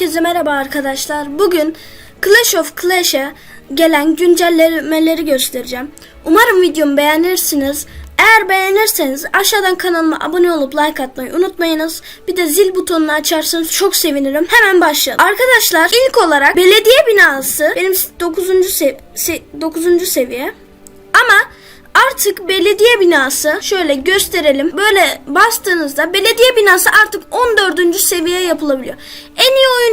Herkese merhaba arkadaşlar. Bugün Clash of Clash'e gelen güncellemeleri göstereceğim. Umarım videomu beğenirsiniz. Eğer beğenirseniz aşağıdan kanalıma abone olup like atmayı unutmayınız. Bir de zil butonunu açarsanız çok sevinirim. Hemen başlayalım. Arkadaşlar ilk olarak belediye binası benim 9. sev- se- 9. seviye. Ama Artık belediye binası şöyle gösterelim. Böyle bastığınızda belediye binası artık 14. seviye yapılabiliyor. En iyi oyunculara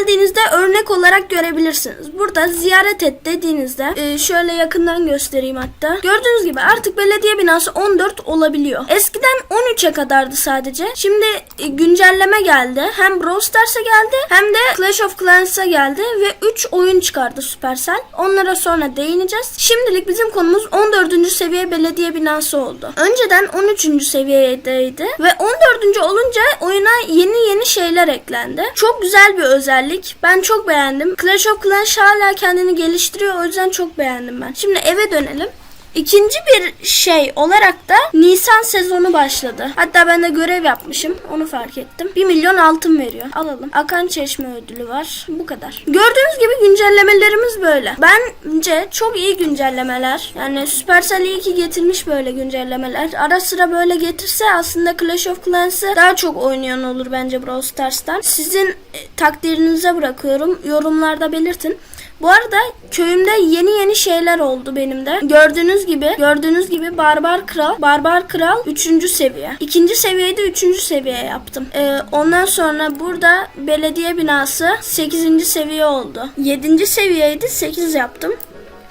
geldiğinizde örnek olarak görebilirsiniz. Burada ziyaret et dediğinizde e, şöyle yakından göstereyim hatta. Gördüğünüz gibi artık belediye binası 14 olabiliyor. Eskiden 13'e kadardı sadece. Şimdi e, güncelleme geldi. Hem Brawl Stars'a geldi hem de Clash of Clans'a geldi ve 3 oyun çıkardı Supercell. Onlara sonra değineceğiz. Şimdilik bizim konumuz 14. seviye belediye binası oldu. Önceden 13. seviyedeydi ve 14. olunca oyuna yeni yeni şeyler eklendi. Çok güzel bir özellik. Ben çok beğendim. Clash of Clans hala kendini geliştiriyor. O yüzden çok beğendim ben. Şimdi eve dönelim. İkinci bir şey olarak da Nisan sezonu başladı. Hatta ben de görev yapmışım. Onu fark ettim. 1 milyon altın veriyor. Alalım. Akan Çeşme ödülü var. Bu kadar. Gördüğünüz gibi güncellemelerimiz böyle. Bence çok iyi güncellemeler. Yani Supercell iyi ki getirmiş böyle güncellemeler. Ara sıra böyle getirse aslında Clash of Clans'ı daha çok oynayan olur bence Brawl Stars'tan. Sizin e, takdirinize bırakıyorum. Yorumlarda belirtin. Bu arada köyümde yeni yeni şeyler oldu benim de. Gördüğünüz gibi, gördüğünüz gibi Barbar Kral, Barbar Kral 3. seviye. 2. seviyeyi de 3. seviye yaptım. Ee, ondan sonra burada belediye binası 8. seviye oldu. 7. seviyeydi 8 yaptım.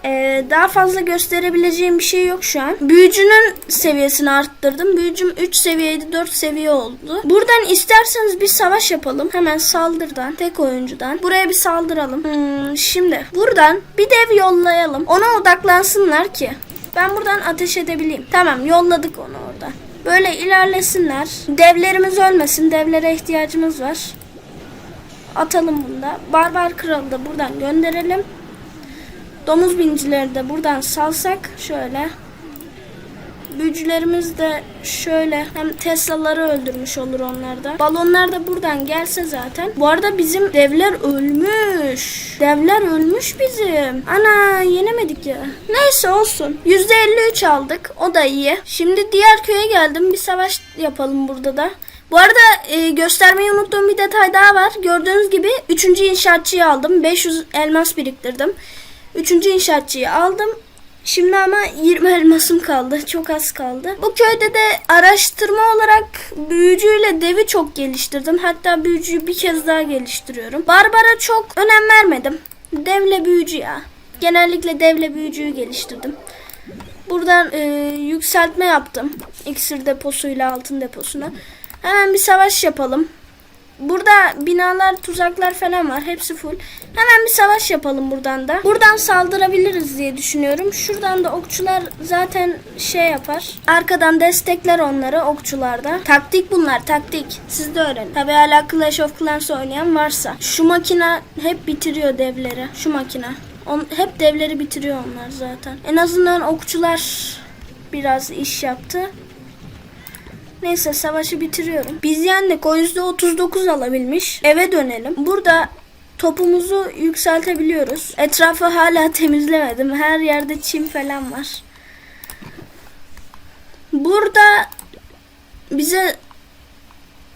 Ee, daha fazla gösterebileceğim bir şey yok şu an. Büyücünün seviyesini arttırdım. Büyücüm 3 seviyeydi 4 seviye oldu. Buradan isterseniz bir savaş yapalım. Hemen saldırdan tek oyuncudan. Buraya bir saldıralım. Hmm, şimdi buradan bir dev yollayalım. Ona odaklansınlar ki. Ben buradan ateş edebileyim. Tamam yolladık onu orada. Böyle ilerlesinler. Devlerimiz ölmesin. Devlere ihtiyacımız var. Atalım bunu da. Barbar kralı da buradan gönderelim. Domuz bincileri de buradan salsak şöyle. Büyücülerimiz de şöyle hem Tesla'ları öldürmüş olur onlar da. Balonlar da buradan gelse zaten. Bu arada bizim devler ölmüş. Devler ölmüş bizim. Ana yenemedik ya. Neyse olsun. %53 aldık. O da iyi. Şimdi diğer köye geldim. Bir savaş yapalım burada da. Bu arada e, göstermeyi unuttuğum bir detay daha var. Gördüğünüz gibi 3. inşaatçıyı aldım. 500 elmas biriktirdim. Üçüncü inşaatçıyı aldım. Şimdi ama 20 elmasım kaldı. Çok az kaldı. Bu köyde de araştırma olarak büyücüyle devi çok geliştirdim. Hatta büyücüyü bir kez daha geliştiriyorum. Barbara çok önem vermedim. Devle büyücü ya. Genellikle devle büyücüyü geliştirdim. Buradan e, yükseltme yaptım. İksir deposuyla altın deposuna. Hemen bir savaş yapalım. Burada binalar, tuzaklar falan var. Hepsi full. Hemen bir savaş yapalım buradan da. Buradan saldırabiliriz diye düşünüyorum. Şuradan da okçular zaten şey yapar. Arkadan destekler onları okçularda. Taktik bunlar taktik. Siz de öğrenin. Tabi hala Clash of Clans oynayan varsa. Şu makina hep bitiriyor devleri. Şu makina. On, hep devleri bitiriyor onlar zaten. En azından okçular biraz iş yaptı. Neyse savaşı bitiriyorum. Biz yendik. O %39 alabilmiş. Eve dönelim. Burada topumuzu yükseltebiliyoruz. Etrafı hala temizlemedim. Her yerde çim falan var. Burada bize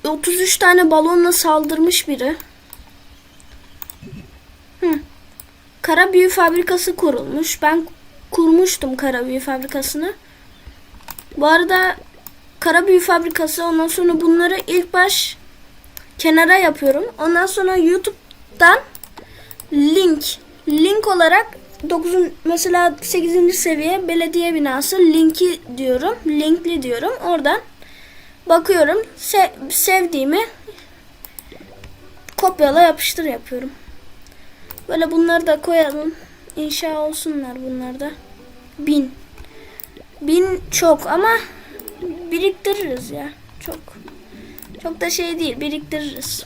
33 tane balonla saldırmış biri. Hı. Kara büyü fabrikası kurulmuş. Ben kurmuştum kara büyü fabrikasını. Bu arada kara büyü fabrikası ondan sonra bunları ilk baş kenara yapıyorum. Ondan sonra YouTube'dan link link olarak 9 mesela 8. seviye belediye binası linki diyorum. Linkli diyorum. Oradan bakıyorum. Se- sevdiğimi kopyala yapıştır yapıyorum. Böyle bunları da koyalım. İnşa olsunlar bunlar da. Bin. Bin çok ama biriktiririz ya. Çok çok da şey değil biriktiririz.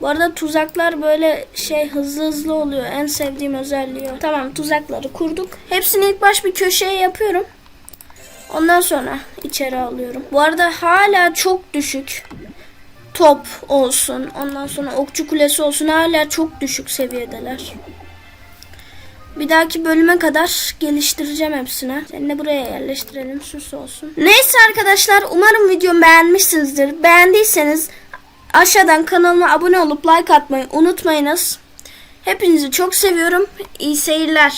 Bu arada tuzaklar böyle şey hızlı hızlı oluyor. En sevdiğim özelliği. Tamam tuzakları kurduk. Hepsini ilk baş bir köşeye yapıyorum. Ondan sonra içeri alıyorum. Bu arada hala çok düşük. top olsun. Ondan sonra okçu kulesi olsun. Hala çok düşük seviyedeler. Bir dahaki bölüme kadar geliştireceğim hepsini. Seni de buraya yerleştirelim. Süs olsun. Neyse arkadaşlar umarım videomu beğenmişsinizdir. Beğendiyseniz aşağıdan kanalıma abone olup like atmayı unutmayınız. Hepinizi çok seviyorum. İyi seyirler.